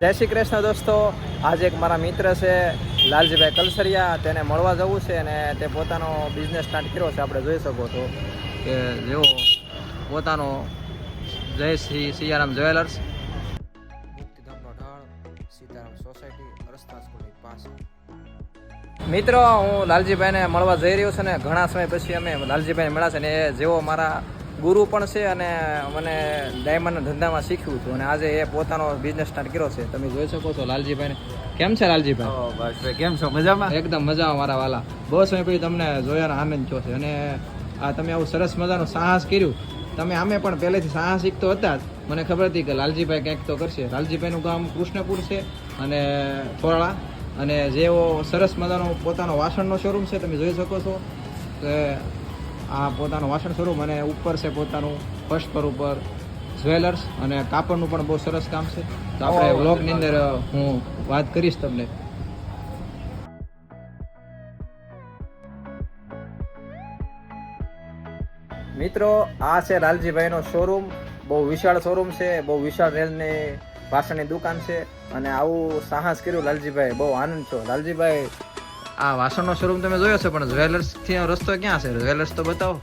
જય શ્રી કૃષ્ણ દોસ્તો. આજે એક મારા મિત્ર છે લાલજીભાઈ કલસરિયા. તેને મળવા જવું છે અને તે પોતાનો બિઝનેસ સ્ટાર્ટ કર્યો છે આપણે જોઈ શકો છો કે જેઓ પોતાનો જય શ્રી સિયારામ જ્વેલર્સ. મુક્તિધામનો ઢાળ સીતારામ સોસાયટી રસ્તા સ્કૂલની પાસે મિત્રો હું લાલજીભાઈને મળવા જઈ રહ્યો છું ને ઘણા સમય પછી અમે લાલજીભાઈ મળ્યા છે ને એ જેવો મારા ગુરુ પણ છે અને મને ડાયમંડના ધંધામાં શીખ્યું હતું અને આજે એ પોતાનો બિઝનેસ સ્ટાર્ટ કર્યો છે. તમે જોઈ શકો છો લાલજીભાઈને. કેમ છે લાલજીભાઈ? બસ કેમ છો? મજામાં? એકદમ મજામાં મારા વાલા. બહુ સમય પછી તમને જોયાનો આનંદ થયો છે અને આ તમે આવું સરસ મજાનું સાહસ કર્યું. તમે આમે પણ પહેલેથી સાહસિક તો હતા જ. મને ખબર હતી કે લાલજીભાઈ કંઈક તો કરશે. લાલજીભાઈનું ગામ કૃષ્ણપુર છે અને થોરાળા. અને જેવો સરસ મજાનો પોતાનો વાસણનો શોરૂમ છે તમે જોઈ શકો છો. કે આ પોતાનું વાસણ સ્વરૂપ અને ઉપર છે પોતાનું ફર્સ્ટ પર ઉપર જ્વેલર્સ અને કાપડનું પણ બહુ સરસ કામ છે. તો આપણે વ્લોગની અંદર હું વાત કરીશ તમને. મિત્રો આ છે લાલજીભાઈનો શોરૂમ બહુ વિશાળ શોરૂમ છે બહુ વિશાળ રેલની વાસણની દુકાન છે. અને આવું સાહસ કર્યું લાલજીભાઈ બહુ આનંદ છો લાલજીભાઈ આ વાસણનો શોરૂમ તમે જોયો છે પણ જ્વેલર્સથી રસ્તો ક્યાં છે? જ્વેલર્સ તો બતાવો.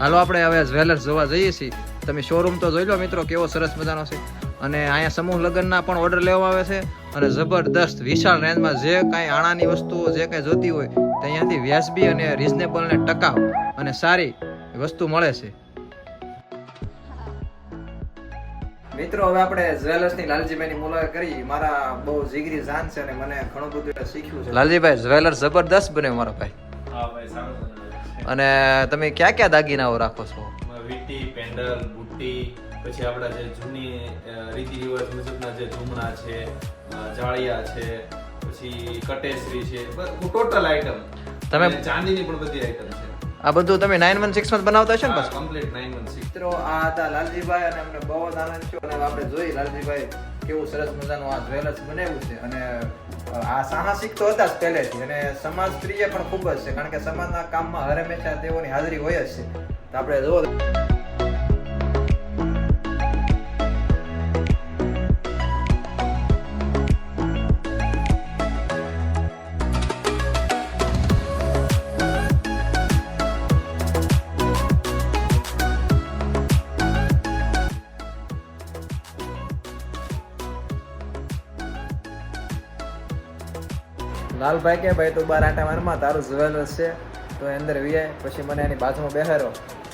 હાલો આપણે હવે જ્વેલર્સ જોવા જઈએ છીએ. તમે શોરૂમ તો જોઈ લો મિત્રો કેવો સરસ મજાનો છે. અને અહીંયા સમૂહ લગ્નના પણ ઓર્ડર લેવામાં આવે છે અને જબરદસ્ત વિશાળ રેન્જમાં જે કાંઈ આણાની વસ્તુઓ જે કાંઈ જોતી હોય તે અહીંયાથી વ્યાજબી અને રિઝનેબલ ને ટકાઉ અને સારી વસ્તુ મળે છે. મિત્રો હવે આપણે જ્વેલર્સની લાલજીભાઈની મુલાકાત કરી. મારા બહુ જીગરી જાન છે અને મને ઘણું બધું શીખ્યું છે. લાલજીભાઈ જ્વેલર્સ જબરદસ્ત બને મારો ભાઈ. હા ભાઈ સારું અને તમે ક્યાં ક્યાં દાગીનાઓ રાખો છો? વીટી પેન્ડલ બુટ્ટી પછી આપણા જે જૂની રીતિ રિવાજ મુજબના જે ઝુમણા છે જાળિયા છે પછી કટેસરી છે ટોટલ આઈટમ તમે- ચાંદીની પણ બધી આઈટમ છે. આ બધું તમે નાઇન વન સિક્સમાં બનાવતા છો ને પાછું? કમ્પ્લીટ નાઇન વન સિક્સ મિત્રો આ હતા લાલજીભાઈ અને અમને બહુ જ આનંદ થયો. અને આપણે જોઈ લાલજીભાઈ કેવું સરસ મજાનું આ જ્વેલર્સ બનાવ્યું છે. અને આ સાહસિક તો હતા જ પહેલેથી. અને સમાજ પ્રિય પણ ખૂબ જ છે. કારણ કે સમાજના કામમાં હર હંમેશા તેઓની હાજરી હોય જ છે. તો આપણે જુઓ લાલભાઈ કે ભાઈ તું બાર આંટા મારમાં તારું જ્વેલર્સ છે. તો એ અંદર વીએ પછી મને એની બાજુમાં બેહારો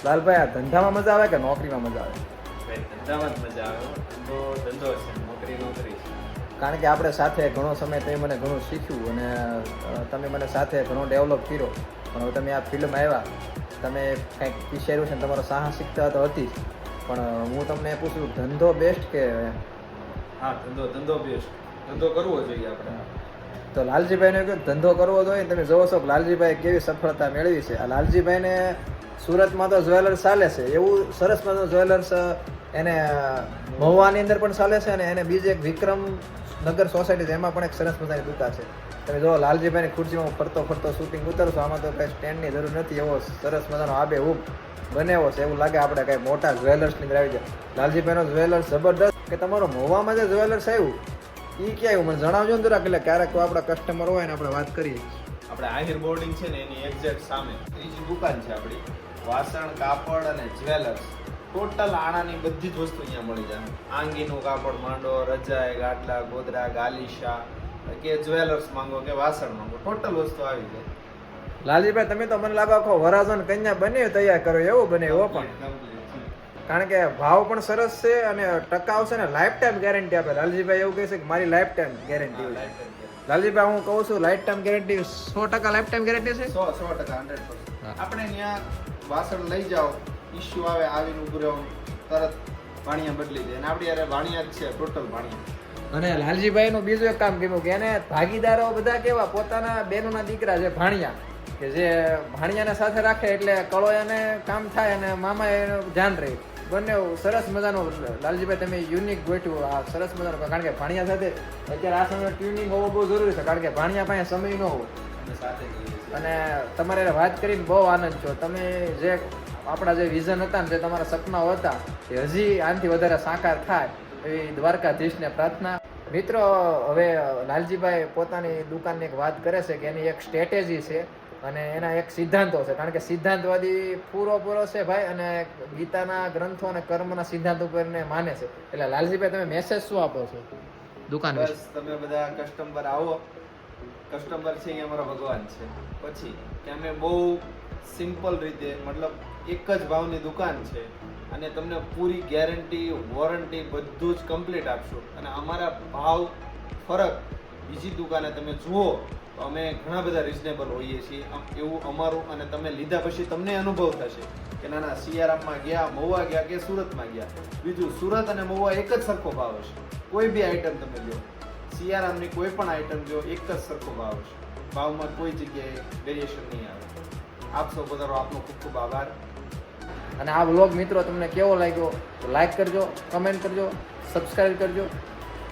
લાલભાઈ આ ધંધામાં મજા આવે કે નોકરીમાં મજા આવે? ધંધામાં જ મજા આવે. હો. ધંધો ધંધો છે નોકરી નોકરી કારણ કે આપણે સાથે ઘણો સમય તમે મને ઘણું શીખ્યું અને તમે મને સાથે ઘણો ડેવલપ કર્યો. પણ હવે તમે આ ફિલ્ડમાં આવ્યા. તમે કંઈક વિચાર્યું છે ને તમારો સાહસિકતા તો હતી જ. પણ હું તમને પૂછું ધંધો બેસ્ટ કે હા ધંધો ધંધો બેસ્ટ ધંધો કરવો જોઈએ આપણે. તો લાલજીભાઈને કહ્યું ધંધો કરવો જોઈએ તમે જોવો છો લાલજીભાઈ કેવી સફળતા મેળવી છે. આ લાલજીભાઈને સુરતમાં તો જ્વેલર્સ ચાલે છે. એવું સરસ મજાનું જ્વેલર્સ એને મહુવાની અંદર પણ ચાલે છે અને એને બીજે એક વિક્રમ નગર સોસાયટી એમાં પણ એક સરસ મજાની દુકાન છે. તમે જો લાલજીભાઈની ખુરશીમાં ફરતો ફરતો શૂટિંગ ઉતરશો આમાં તો કંઈ સ્ટેન્ડની જરૂર નથી. એવો સરસ મજાનો આબે હૂબ બનેવો છે. એવું લાગે આપણે કંઈ મોટા જ્વેલર્સની અંદર આવી જાય. લાલજીભાઈનો જ્વેલર્સ જબરદસ્ત કે તમારો મહુવામાં જે જ્વેલર્સ આવ્યું એ ક્યાં આવ્યું મને જણાવજો ને જરાક એટલે ક્યારેક આપણા કસ્ટમર હોય ને આપણે વાત કરીએ. આપણે આહિર બોર્ડિંગ છે ને એની એક્ઝેક્ટ સામે. ત્રીજી દુકાન છે આપણી. વાસણ કાપડ અને જ્વેલર્સ ટોટલ આણાની બધી જ વસ્તુ અહીંયા મળી જાય. આંગીનું કાપડ માંડો રજાઈ ગાટલા ગોદરા ગાલીશા કે જ્વેલર્સ માંગો કે વાસણ માંગો. ટોટલ વસ્તુ આવી જાય. લાલજીભાઈ તમે તો મને લાગો આખો વરાજન કન્યા બને તૈયાર કરો એવું બને એવો પણ. કારણ કે ભાવ પણ સરસ છે અને ટકાઉ છે ને લાઈફ ટાઈમ ગેરંટી આપે. લાલજીભાઈ એવું કહે છે કે મારી લાઈફ ટાઈમ ગેરંટી લાલજીભાઈ હું કહું છું લાઈફ ટાઈમ ગેરંટી સો ટકા લાઈફ ટાઈમ ગેરંટી છે? સો સો ટકા હંડ્રેડ. આપણે ત્યાં વાસણ લઈ જાઓ ઇશ્યુ આવે આવીને ઉભું રહેવું તરત ભાણિયા બદલી દે. અને આપણી યારે ભાણિયા જ છે ટોટલ વાણિયા. અને લાલજીભાઈ નું બીજું એક કામ કીધું કે એને ભાગીદારો બધા કેવા પોતાના બહેનોના દીકરા છે ભાણિયા કે જે ભાણિયાને સાથે રાખે એટલે કળોયાને કામ થાય અને મામા એનું ધ્યાન રહે. બંને સરસ મજાનું લાલજીભાઈ તમે યુનિક ગોઠવું. આ સરસ મજાનું કારણ કે ભાણિયા સાથે અત્યારે આ સમયે ટ્યુનિંગ હોવો બહુ જરૂરી છે કારણ કે ભાણિયા પાસે સમય ન છીએ અને તમારે વાત કરીને બહુ આનંદ છો તમે જે આપણા જે વિઝન હતા ને જે તમારા સપનાઓ હતા એ હજી આનાથી વધારે સાકાર થાય એવી દ્વારકાધીશને પ્રાર્થના. મિત્રો હવે લાલજીભાઈ પોતાની દુકાનની એક વાત કરે છે કે એની એક સ્ટ્રેટેજી છે. અને એના એક સિદ્ધાંતો છે. કારણ કે સિદ્ધાંતવાદી પૂરો પૂરો છે ભાઈ અને ગીતાના ગ્રંથો અને કર્મના સિદ્ધાંત ઉપર ને માને છે. એટલે લાલજીભાઈ તમે મેસેજ શું આપો છો? દુકાન બસ તમે બધા કસ્ટમર આવો. કસ્ટમર છે એ અમારો ભગવાન છે. પછી કે અમે બહુ સિમ્પલ રીતે મતલબ એક જ ભાવની દુકાન છે અને તમને પૂરી ગેરંટી વોરંટી બધું જ કમ્પ્લીટ આપશું. અને અમારા ભાવ ફરક બીજી દુકાને તમે જુઓ, તો અમે ઘણા બધા રિઝનેબલ હોઈએ છીએ. એવું અમારું અને તમે લીધા પછી તમને અનુભવ થશે કે ના ના સિયારામમાં ગયા, મહુવા ગયા કે સુરતમાં ગયા. બીજું, સુરત અને મહુવા એક જ સરખો ભાવ હશે. કોઈ બી આઈટમ તમે લો. સિયારામની કોઈ પણ આઈટમ જો એક જ સરખો ભાવ હશે. ભાવમાં કોઈ જગ્યાએ વેરિએશન નહીં આવે. આપ સૌ બધાનો આપનો ખૂબ ખૂબ આભાર. અને આ બ્લોગ મિત્રો તમને કેવો લાગ્યો તો લાઈક કરજો કમેન્ટ કરજો સબસ્ક્રાઈબ કરજો.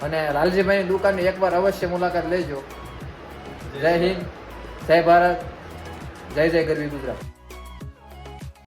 અને લાલજીભાઈની દુકાનની એકવાર અવશ્ય મુલાકાત લેજો. જય હિન્દ. જય ભારત. જય જય ગરવી ગુજરાત.